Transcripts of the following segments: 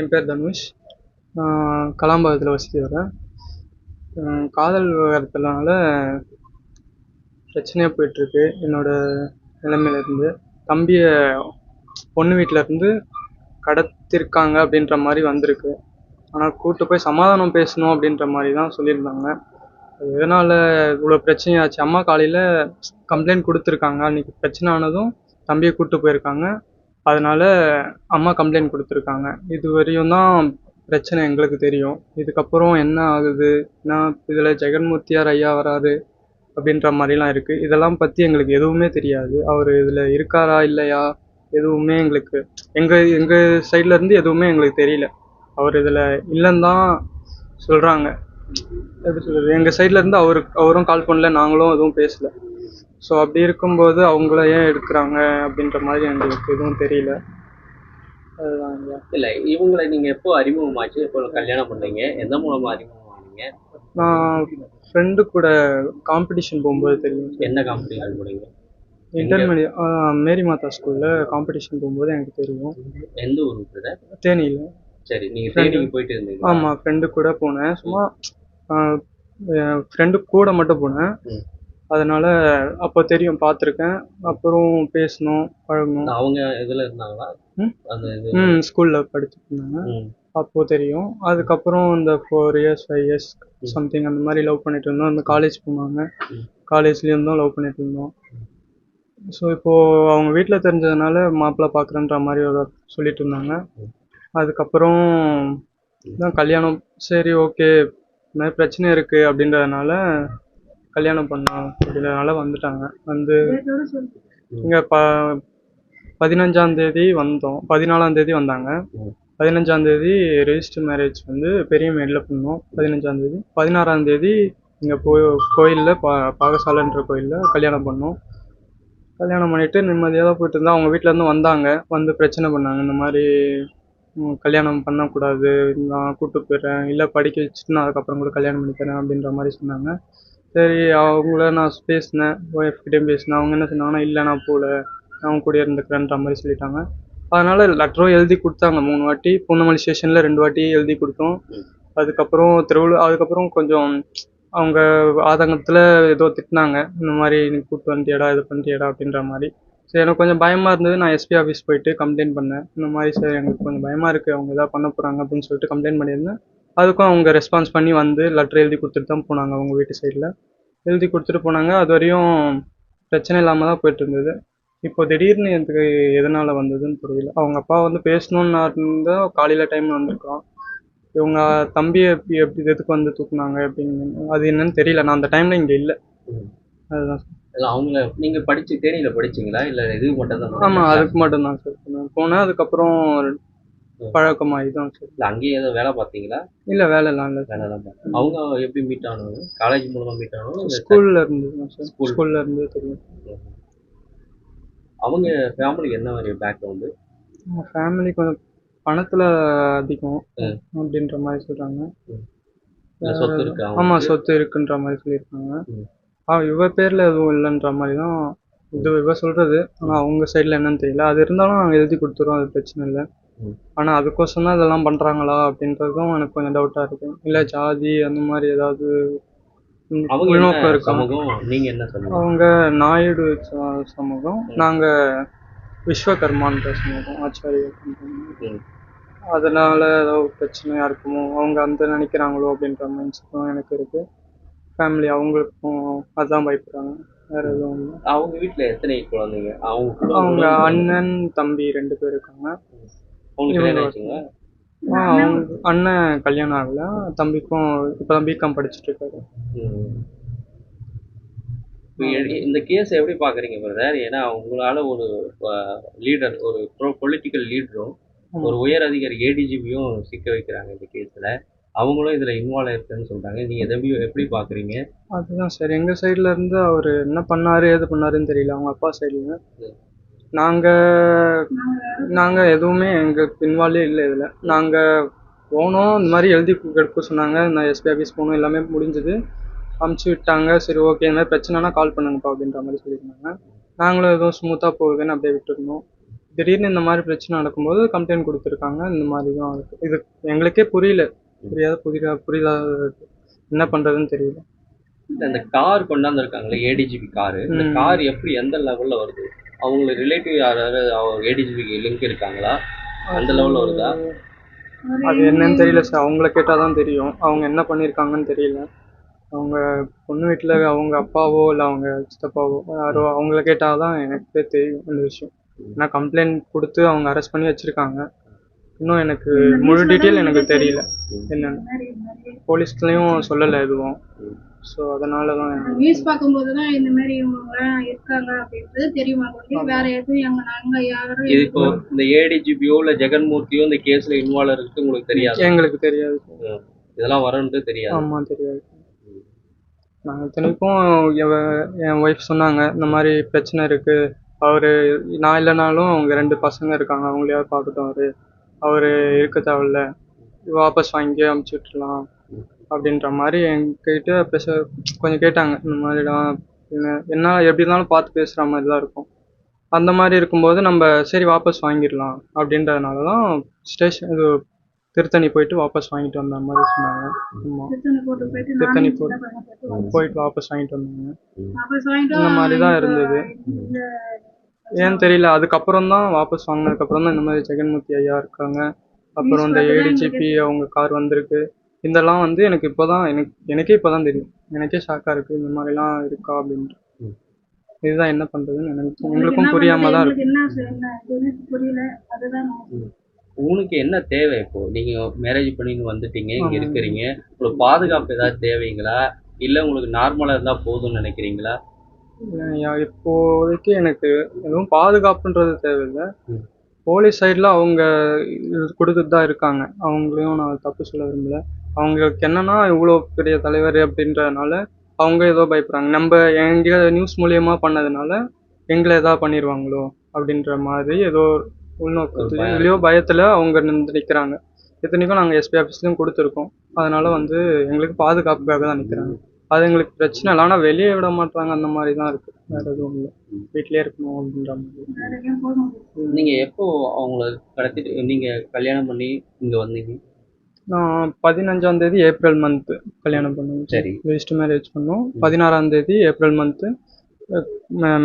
என் பேர் தனுஷ். நான் கலாம்பாக்கத்தில் வசித்து வரேன் காதல் விவகாரத்தினால பிரச்சனையாக போயிட்டுருக்கு. என்னோட நிலைமையிலேருந்து. தம்பியை பொண்ணு வீட்டிலேருந்து கடத்திருக்காங்க அப்படின்ற மாதிரி வந்திருக்கு. ஆனால் கூப்பிட்டு போய் சமாதானம் பேசணும் அப்படின்ற மாதிரி தான் சொல்லியிருந்தாங்க. அது எதனால் இவ்வளோ பிரச்சனையாச்சு? அம்மா காலையில் கம்ப்ளைண்ட் கொடுத்துருக்காங்க. அன்றைக்கி பிரச்சனை ஆனதும் தம்பியை கூப்பிட்டு போயிருக்காங்க. அதனால் அம்மா கம்ப்ளைண்ட் கொடுத்துருக்காங்க. இது வரையும் தான் பிரச்சனை எங்களுக்கு தெரியும். இதுக்கப்புறம் என்ன ஆகுது? நான் இதில் ஜெகன்மூர்த்தியார் ஐயா வராரு அப்படின்ற மாதிரிலாம் இருக்குது இதெல்லாம் பற்றி எங்களுக்கு எதுவுமே தெரியாது. அவர் இதில் இருக்காரா இல்லையா? எதுவுமே எங்களுக்கு எங்கள் எங்கள் சைட்லேருந்து எதுவுமே எங்களுக்கு தெரியல. அவர் இதில் இல்லைன்னு தான் சொல்கிறாங்க எப்படி சொல்கிறது எங்கள் சைட்லேருந்து அவருக்கு அவரும் கால் பண்ணல. நாங்களும் எதுவும் பேசலை. ஸோ அப்படி இருக்கும்போது அவங்கள ஏன் எடுக்கிறாங்க அப்படின்ற மாதிரி எங்களுக்கு எதுவும் தெரியல. அதுதான் ஐயா. இல்ல இவங்களை நீங்க எப்போ அறிமுகமாச்சு? எப்போ கல்யாணம் பண்ணீங்க? எந்த மூலமா அறிமுகமானீங்க? நான் ஃப்ரெண்டு கூட காம்படிஷன் போகும்போது தெரியும். என்ன காம்படிஷன் போனீங்க இன்டர்மீடியட் மேரி மாதா ஸ்கூலில் காம்படிஷன் போகும்போது எனக்கு தெரியும். எந்த ஊர் தேனியில். சரி நீங்க Friend. தேனிக்கு போயிட்டு இருந்தீங்க ஆமாம் ஃப்ரெண்டு கூட போனேன். சும்மா ஃப்ரெண்டு கூட மட்டும் போனேன். அதனால அப்போ தெரியும் பார்த்துருக்கேன் அப்புறம் பேசணும் பழகணும். அவங்க இதுல இருந்தாங்களா? ம்? அந்த இது. ம் ஸ்கூலில் படிச்சுட்டு இருந்தாங்க. ம். அப்போ தெரியும். அதுக்கப்புறம் இந்த four years five years something அந்த மாதிரி லவ் பண்ணிட்டு இருந்தோம். அந்த காலேஜ் போனாங்க. காலேஜ்லேயும் தான் லவ் பண்ணிட்டு இருந்தோம். ஸோ இப்போது அவங்க வீட்டில் தெரிஞ்சதுனால மாப்பிள்ளை பார்க்குறேன்ற மாதிரி ஒரு சொல்லிட்டு இருந்தாங்க. அதுக்கப்புறம் தான் கல்யாணம். சரி ஓகே இந்த மாதிரி பிரச்சனை இருக்குது அப்படின்றதுனால கல்யாணம் பண்ணலாம் அப்படின்றதுனால வந்துட்டாங்க. வந்து இங்கே ப பதினஞ்சாம் தேதி வந்தோம். பதினாலாம் தேதி வந்தாங்க. ம். பதினஞ்சாம் தேதி ரெஜிஸ்டர் மேரேஜ் வந்து பெரிய மேடில் பண்ணோம். பதினஞ்சாம் தேதி. பதினாறாம் தேதி இங்கே போய் கோயிலில் பா பாகசாலைன்ற கோயிலில் கல்யாணம் பண்ணோம். கல்யாணம் பண்ணிட்டு நிம்மதியாக தான் போயிட்டு இருந்தா அவங்க வீட்ல இருந்து வந்தாங்க. வந்து பிரச்சனை பண்ணாங்க. இந்த மாதிரி கல்யாணம் பண்ணக்கூடாது. நான் கூட்டு போயிடுறேன். இல்லை படிக்க வச்சுட்டு நான் அதுக்கப்புறம் கூட கல்யாணம் பண்ணி தரேன் அப்படின்ற மாதிரி சொன்னாங்க. சரி அவங்கள நான் பேசினேன். ஒய்ஃப் கிட்டேயும் பேசினேன். அவங்க என்ன சொன்னாங்கன்னா இல்லை நான் போகல. நான் கூட இருந்துக்கிறேன்ற மாதிரி சொல்லிட்டாங்க. அதனால லெட்டரும் எழுதி கொடுத்தாங்க மூணு வாட்டி. பூந்தமல்லி ஸ்டேஷனில் ரெண்டு வாட்டி எழுதி கொடுத்தோம். அதுக்கப்புறம் திருவிழா அதுக்கப்புறம் கொஞ்சம் அவங்க ஆதங்கத்தில் ஏதோ திட்டினாங்க. இந்த மாதிரி நீ கூப்பிட்டு வந்துட்டியடா இது பண்ணிட்டியடா அப்படின்ற மாதிரி. சரி எனக்கு கொஞ்சம் பயமாக இருந்தது. நான் எஸ்பி ஆஃபீஸ் போயிட்டு கம்ப்ளைண்ட் பண்ணேன். இந்த மாதிரி சார் எனக்கு கொஞ்சம் பயமாக இருக்குது அவங்க எதாவது பண்ண போகிறாங்க அப்படின்னு சொல்லிட்டு கம்ப்ளைண்ட் பண்ணியிருந்தேன். அதுக்கும் அவங்க ரெஸ்பான்ஸ் பண்ணி வந்து லெட்டர் எழுதி கொடுத்துட்டு தான் போனாங்க அவங்க வீட்டு சைடில் எழுதி கொடுத்துட்டு போனாங்க. அது வரையும் பிரச்சனை இல்லாமல் தான் போயிட்டு இருந்தது. இப்போ திடீர்னு எனக்கு எதனால் வந்ததுன்னு தெரியல அவங்க அப்பா வந்து பேசணுன்னு இருந்தால் காலையில் டைமில் வந்திருக்கான். இவங்க தம்பியை எப்படி எப்படி எதுக்கு வந்து தூக்குனாங்க அப்படின்னு அது என்னன்னு தெரியல. நான் அந்த டைமில் இங்கே இல்லை. அதுதான் இல்ல அவங்கள நீங்க படிச்சு தேனியில படிச்சீங்களா? இல்ல இது மட்டும் தான் ஆமாம் அதுக்கு மட்டும் தான் சார் போனேன். அதுக்கப்புறம் பழக்கமாகி தான் சார். இல்ல அங்கேயே ஏதோ வேலை பார்த்தீங்களா? இல்லை வேலைலாம் இல்லை வேலை தான் பார்த்தேன் அவங்க எப்படி மீட் ஆனவங்க? காலேஜ் மூலமா மீட் ஆனவங்க இல்ல ஸ்கூல்ல இருந்து தான் சார். ஸ்கூல்ல இருந்து தெரியும். அவங்க ஃபேமிலிக்கு என்ன மாதிரி பேக்ரவுண்டு ஃபேமிலி கொஞ்சம் பணத்தில் அதிகம். அப்படின்ற மாதிரி சொல்கிறாங்க ஆமாம்? சொத்து இருக்குன்ற மாதிரி சொல்லியிருக்காங்க. ஆ இவ பேரில் எதுவும் இல்லைன்ற மாதிரி தான் இது இவ சொல்கிறது ஆனால் அவங்க சைடில் என்னன்னு தெரியல. அது இருந்தாலும் நாங்கள் எழுதி கொடுத்துருவோம் அது பிரச்சனை இல்லை. ஆனால் அதுக்கோசரம் தான் இதெல்லாம் பண்ணுறாங்களா அப்படின்றதும் எனக்கு கொஞ்சம் டவுட்டாக இருக்கு. இல்லை ஜாதி அந்த மாதிரி ஏதாவது உள்நோக்கம் இருக்கா? நீங்க என்ன சமூகம்? அவங்க நாயுடு சமூகம் நாங்கள் விஸ்வகர்மான்ற சமூகம் ஆச்சாரியர். அதனால ஏதோ பிரச்சனையா இருக்குமோ அவங்க அந்த நினைக்கிறாங்களோ அப்படின்ற மைண்ட் செட்டும் எனக்கு இருக்கு. ஃபேமிலி அவங்களுக்கும் அதான் பயப்படுறாங்க. வேற எதுவும் இல்லை. அவங்க வீட்ல எத்தனை குழந்தைங்க? அவங்க அவங்க அண்ணன் தம்பி ரெண்டு பேர் இருக்காங்க. அண்ணன் கல்யாணம் ஆகல. தம்பிக்கும் இப்போதான் பிகாம் படிச்சுட்டு இருக்காரு. இந்த கேஸ் எப்படி பாக்குறீங்க பிரதர் ஏன்னா உங்களால ஒரு லீடர் ஒரு ப்ரோ பொலிட்டிக்கல் லீடரும். ஒரு உயர் அதிகாரி ஏடிஜிபியும் சிக்க வைக்கிறாங்க இந்த கேஸ்ல அவங்களும் இதுல இன்வால்வ் ஆயிருக்குன்னு சொல்றாங்க. நீங்க எதை எப்படி எப்படி பாக்குறீங்க? அதுதான் சார் எங்க சைடுல இருந்து அவர் என்ன பண்ணாரு ஏது பண்ணாருன்னு தெரியல. அவங்க அப்பா சைடுல நாங்கள் நாங்கள் எதுவுமே எங்கள் பின்வாலே இல்லை இதில். நாங்கள் போனோம் இந்த மாதிரி எழுதி கொடுக்க சொன்னாங்க. நான் எஸ்பி ஆஃபீஸ் போகணும் எல்லாமே முடிஞ்சது. அமுச்சு விட்டாங்க. சரி ஓகே இந்த மாதிரி பிரச்சனைனா கால் பண்ணுங்கப்பா அப்படின்ற மாதிரி சொல்லியிருந்தாங்க. நாங்களும் எதுவும் ஸ்மூத்தாக போகுதுன்னு அப்படியே விட்டுருந்தோம். திடீர்னு இந்த மாதிரி பிரச்சனை நடக்கும்போது கம்ப்ளைண்ட் கொடுத்துருக்காங்க. இந்த மாதிரி தான் இருக்குது இது எங்களுக்கே புரியல. புரியாத புரியல புரியாத என்ன பண்ணுறதுன்னு தெரியல. இந்த கார் கொண்டாந்துருக்காங்களே ஏடிஜிபி காரு இந்த. கார் எப்படி எந்த லெவல்ல வருது? அவங்களுக்கு ரிலேட்டிவ் யாராவது ஏடிஜிபிக்கு லிங்க் இருக்காங்களா? அந்த லெவல்ல வருதா? அது என்னன்னு தெரியல சார் அவங்கள கேட்டால் தான் தெரியும். அவங்க என்ன பண்ணியிருக்காங்கன்னு தெரியல. அவங்க பொண்ணு வீட்டில் அவங்க அப்பாவோ இல்லை அவங்க சித்தப்பாவோ யாரோ அவங்கள கேட்டால் தான் எனக்கே தெரியும் இந்த விஷயம். ஏன்னா கம்ப்ளைண்ட் கொடுத்து அவங்க அரெஸ்ட் பண்ணி வச்சுருக்காங்க. இன்னும் எனக்கு முழு டீட்டெயில் எனக்கு தெரியல. என்னன்னு. போலீஸ்லேயும் சொல்லலை எதுவும். ஸோ அதனால தான் நியூஸ் பார்க்கும்போது தான் இந்த மாதிரி இவங்கலாம் இருக்காங்க அப்படின்றது தெரியுமா வேற எதுவும் எங்க நாங்க யாரும் இது இப்போ இந்த ஏடிஜிபியோ இல்ல ஜெகன்மூர்த்தியோ இந்த கேஸ்ல இன்வால்வ் இருக்கு உங்களுக்கு தெரியாது? எங்களுக்கு தெரியாது. இதெல்லாம் வரும்னு தெரியாது. ஆமாம் தெரியாது. நாங்கள் இத்தனைக்கும் என் ஒய்ஃப் சொன்னாங்க இந்த மாதிரி பிரச்சனை இருக்கு. அவரு நான் இல்லைனாலும் அவங்க ரெண்டு பசங்க இருக்காங்க அவங்களையாவது பார்க்கட்டும் அவரு. அவரு இருக்க தேவையில்ல. வாபஸ் வாங்கி அமுச்சு விட்டுலாம் அப்படின்ற மாதிரி என்கிட்ட பேச கொஞ்சம் கேட்டாங்க. இந்த மாதிரிடா என்ன எப்படி இருந்தாலும் பார்த்து பேசுகிற மாதிரி தான் இருக்கும். அந்த மாதிரி இருக்கும்போது நம்ம சரி வாபஸ் வாங்கிடலாம். அப்படின்றதுனால தான் ஸ்டேஷன் இது திருத்தணி போயிட்டு வாபஸ் வாங்கிட்டு வந்த மாதிரி சொன்னாங்க. ஆமாம் திருத்தணி போட்டு போயிட்டு வாபஸ் வாங்கிட்டு வந்தாங்க. இந்த மாதிரி தான் இருந்தது. ஏன்னு தெரியல. அதுக்கப்புறம் தான் வாபஸ் வாங்கினதுக்கப்புறம் தான் இந்த மாதிரி ஜெகன்மூர்த்தி ஐயா இருக்காங்க. அப்புறம் இந்த ஏடிஜிபி அவங்க கார் வந்திருக்கு. இதெல்லாம் வந்து எனக்கு இப்போதான் எனக்கு எனக்கே இப்போதான் தெரியும். எனக்கே ஷாக்காக இருக்கு. இந்த மாதிரிலாம் இருக்கா அப்படின்ட்டு. இதுதான் என்ன பண்றதுன்னு எனக்கு உங்களுக்கு எங்களுக்கும் என்ன புரியாம தான் பண்றது, இருக்கு. என்ன செய்ய- என்ன எதுவுமே புரியல. அதுதான் நான் உனக்கு என்ன தேவை இப்போ? நீங்க மேரேஜ் பண்ணின்னு வந்துட்டீங்க இங்க. இருக்கிறீங்க. உங்களுக்கு பாதுகாப்பு ஏதாவது தேவைங்களா? இல்ல உங்களுக்கு நார்மலா இருந்தா போதும்னு நினைக்கிறீங்களா? இப்போதைக்கு எனக்கு எதுவும் பாதுகாப்புன்றது தேவையில்லை. போலீஸ் சைடில் அவங்க கொடுத்துட்டு தான் இருக்காங்க. அவங்களையும் நான் தப்பு சொல்ல விரும்பல. அவங்களுக்கு என்னன்னா இவ்வளோ பெரிய தலைவர் அப்படின்றதுனால அவங்க ஏதோ பயப்படுறாங்க நம்ம எங்க நியூஸ் மூலியமா பண்ணதுனால எங்களை ஏதாவது பண்ணிடுவாங்களோ அப்படின்ற மாதிரி ஏதோ உள்நோக்கத்துல பயம். இதுலயோ பயத்துல அவங்க நின்று நிற்கிறாங்க இத்தனைக்கும் நாங்கள் எஸ்பி ஆஃபீஸ்லையும் கொடுத்துருக்கோம். அதனால வந்து எங்களுக்கு பாதுகாப்புக்காக தான் நிற்கிறாங்க அது எங்களுக்கு பிரச்சனை இல்லை. ஆனால் வெளியே விட மாட்டாங்க. அந்த மாதிரி தான் இருக்கு. வேற எதுவும் இல்லை. வீட்லயே இருக்கணும் அப்படின்ற மாதிரி. நீங்க எப்போ அவங்கள கடத்திட்டு நீங்க கல்யாணம் பண்ணி இங்க வந்தீங்க? நான் பதினஞ்சாம் தேதி ஏப்ரல் மந்த்து கல்யாணம் பண்ணோம். சரி. ரெஜிஸ்டர் மேரேஜ் பண்ணோம். பதினாறாம் தேதி ஏப்ரல் மந்த்து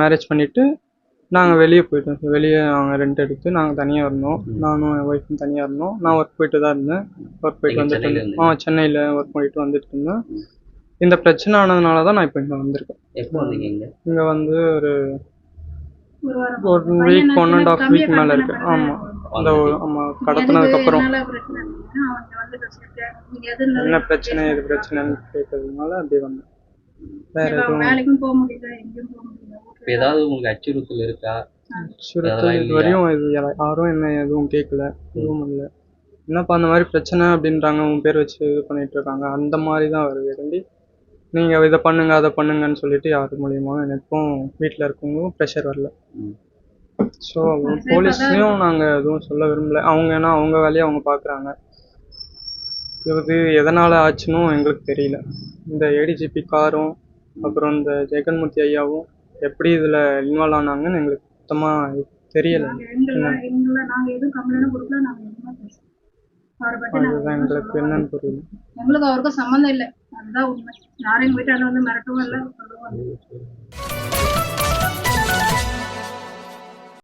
மேரேஜ் பண்ணிட்டு நாங்கள் வெளியே போயிட்டோம் வெளியே நாங்கள் ரெண்ட் எடுத்து நாங்கள் தனியாக இருந்தோம். நானும் என் ஒய்ஃபும் தனியாக இருந்தோம். நான் ஒர்க் போயிட்டு தான் இருந்தேன். ஒர்க் போயிட்டு வந்துட்டு ஆ சென்னையில் ஒர்க் போயிட்டு வந்துட்டு இருந்தேன். இந்த பிரச்சனை ஆனதுனால தான் நான் இப்போ இங்கே வந்திருக்கேன். எப்போ வந்தீங்க இங்க? வந்து ஒரு ஒரு week one and half week மேலே இருக்கு. ஆமாம் அந்த ஆமாம் கடத்தினதுக்கப்புறம் நீங்க என்ன பிரச்சனை எது பிரச்சனைன்னு கேட்டதுனால அப்படியே வந்தேன். வேற எதுவும் போக முடியல எங்கேயும் போக முடியல இப்ப ஏதாவது உங்களுக்கு அச்சுறுத்தல் இருக்கா? அதெல்லாம் இது? வரையும் இது யாரும் என்ன எதுவும் கேட்கல எதுவும் இல்லை. என்னப்பா அந்த மாதிரி பிரச்சனை அப்படின்றாங்க உன் பேர் வச்சு இது பண்ணிட்டு இருக்காங்க. அந்த மாதிரி தான் வருது. கண்டி நீங்கள் இதை பண்ணுங்க அதை பண்ணுங்கன்னு சொல்லிட்டு யார் மூலியமாவும் எனக்கும் வீட்டில் இருக்கவங்களும் ப்ரெஷர் வரல. ஸோ போலீஸ்லேயும் நாங்கள் எதுவும் சொல்ல விரும்பல. அவங்க ஏன்னா அவங்க வேலையை அவங்க பார்க்குறாங்க. இது எதனால் ஆச்சுன்னும் எங்களுக்கு தெரியல. இந்த ஏடிஜிபி காரும் அப்புறம் இந்த ஜெகன்மூர்த்தி ஐயாவும் எப்படி இதில் இன்வால்வ் ஆனாங்கன்னு எங்களுக்கு சுத்தமாக தெரியலை. எங்களை எங்களை அதுதான் எங்களுக்கு என்னன்னு புரியல. எங்களுக்கு அவருக்கும் சம்மந்தம் இல்லை. அதுதான் உண்மை. யாரும் எங்க வீட்டாண்ட வந்து மிரட்டவும் இல்லை சொல்லவும் இல்லை.